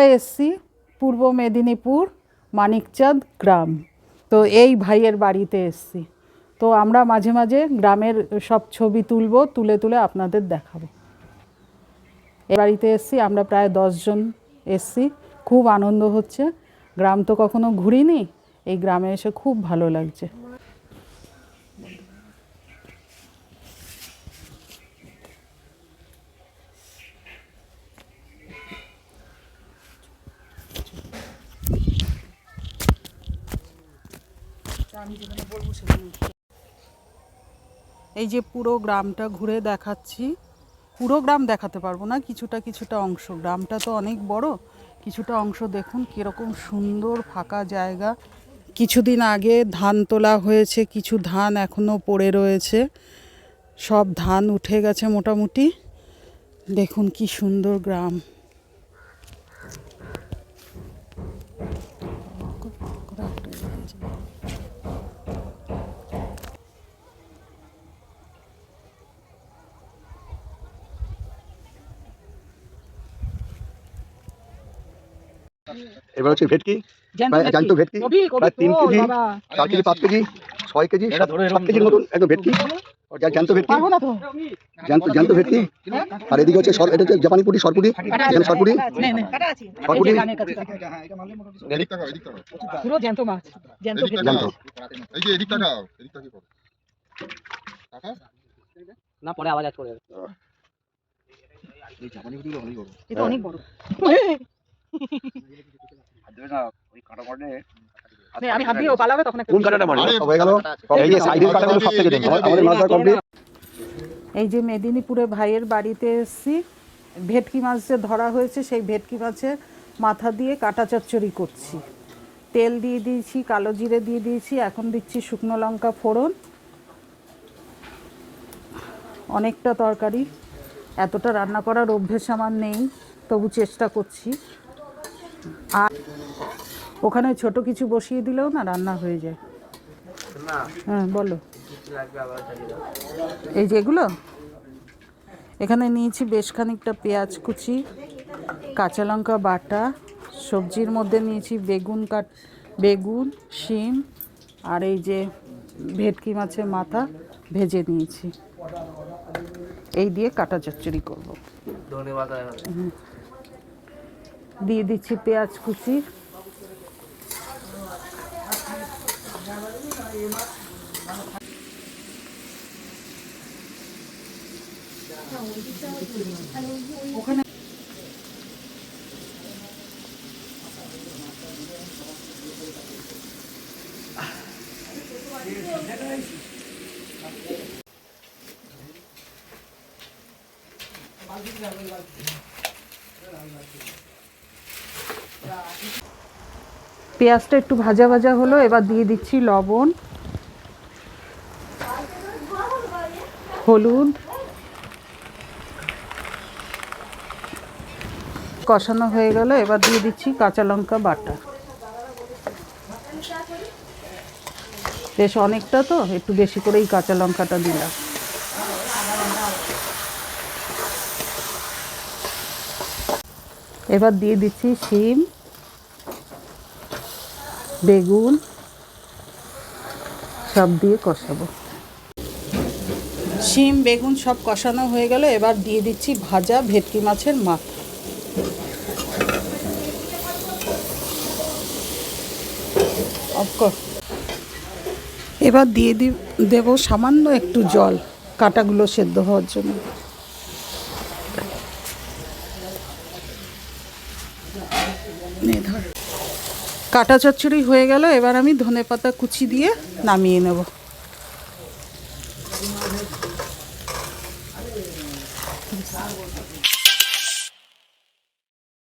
এসছি পূর্ব মেদিনীপুর মানিকচাঁদ গ্রাম। তো এই ভাইয়ের বাড়িতে এসছি। তো আমরা মাঝে মাঝে গ্রামের সব ছবি তুলবো, তুলে তুলে আপনাদের দেখাবো। এই বাড়িতে এসছি, আমরা প্রায় দশজন এসছি। খুব আনন্দ হচ্ছে। গ্রাম তো কখনো ঘুরিনি, এই গ্রামে এসে খুব ভালো লাগছে। এই যে পুরো গ্রামটা ঘুরে দেখাচ্ছি, পুরো গ্রাম দেখাতে পারব না, কিছুটা কিছুটা অংশ। গ্রামটা তো অনেক বড়, কিছুটা অংশ দেখুন কীরকম সুন্দর ফাঁকা জায়গা। কিছুদিন আগে ধান তোলা হয়েছে, কিছু ধান এখনও পড়ে রয়েছে, সব ধান উঠে গেছে মোটামুটি। দেখুন কি সুন্দর গ্রাম। এবার হচ্ছে ভেটকি জ্যান্ত ভেটকি। প্রায় তিন কেজি চার কেজি পাঁচ কেজি ছয় কেজি সাত সাত কেজির মতন একদম ভেটকি। আর জ্যান্ত ভেটকি। জ্যান্ত জ্যান্ত ভেটকি। আর এদিকে হচ্ছে সর এটা হচ্ছে জাপানি পুটি সরপুটি। এখানে পুরো জ্যান্ত মাছ জ্যান্ত এই যে তাকিয়ে করো? না পরে আওয়াজ আজ করে এটা অনেক বড়। নে, আমি হাত ও পালাবে তখন কোন কাটাটা মানে হয়ে গেল। এই যে সাইডের কাটাগুলো সব থেকে দেন আমাদের মাছ কমপ্লিট এই যে মেদিনীপুরে ভাইয়ের বাড়িতে এসেছি ভেটকি মাছ যে ধরা হয়েছে সেই ভেটকি মাছের মাথা দিয়ে কাটা চচ্চড়ি করছি। তেল দিয়ে দিয়েছি কালো জিরে দিয়ে দিয়েছি এখন দিচ্ছি শুকনো লঙ্কা ফোড়ন। অনেকটা তরকারি। এতটা রান্না করার অভ্যেস আমার নেই তবু চেষ্টা করছি। আর ওখানে ছোট কিছু বসিয়ে দিলেও না রান্না হয়ে যায়। হ্যাঁ বলো। এই যে এগুলো? এখানে নিয়েছি বেশ খানিকটা পেঁয়াজ কুচি কাঁচা লঙ্কা বাটা সবজির মধ্যে নিয়েছি বেগুন কাট বেগুন শিম আর এই যে ভেটকি মাছের মাথা ভেজে নিয়েছি। এই দিয়ে কাটা চচ্চড়ি করব। ধন্যবাদ দিয়ে দিচ্ছি পেঁয়াজ কুচি। ওখানে পেঁয়াজটা একটু ভাজা ভাজা হলো, এবার দিয়ে দিচ্ছি লবণ, হলুদ, কষানো হয়ে গেল, এবার দিয়ে দিচ্ছি কাঁচা লঙ্কা বাটা। বেশ অনেকটা তো, একটু বেশি করেই কাঁচা লঙ্কাটা দিলাম। এবার দিয়ে দিচ্ছি শিম বেগুন সব দিয়ে কষাবো। শিম বেগুন সব কষানো হয়ে গেল এবার দিয়ে দিচ্ছি ভাজা ভেটকি মাছের মাথা। এবার দিয়ে দেব সামান্য একটু জল কাটাগুলো সেদ্ধ হওয়ার জন্য। কাটা চচ্চড়ি হয়ে গেল এবার আমি ধনে পাতা কুচি দিয়ে নামিয়ে নেব।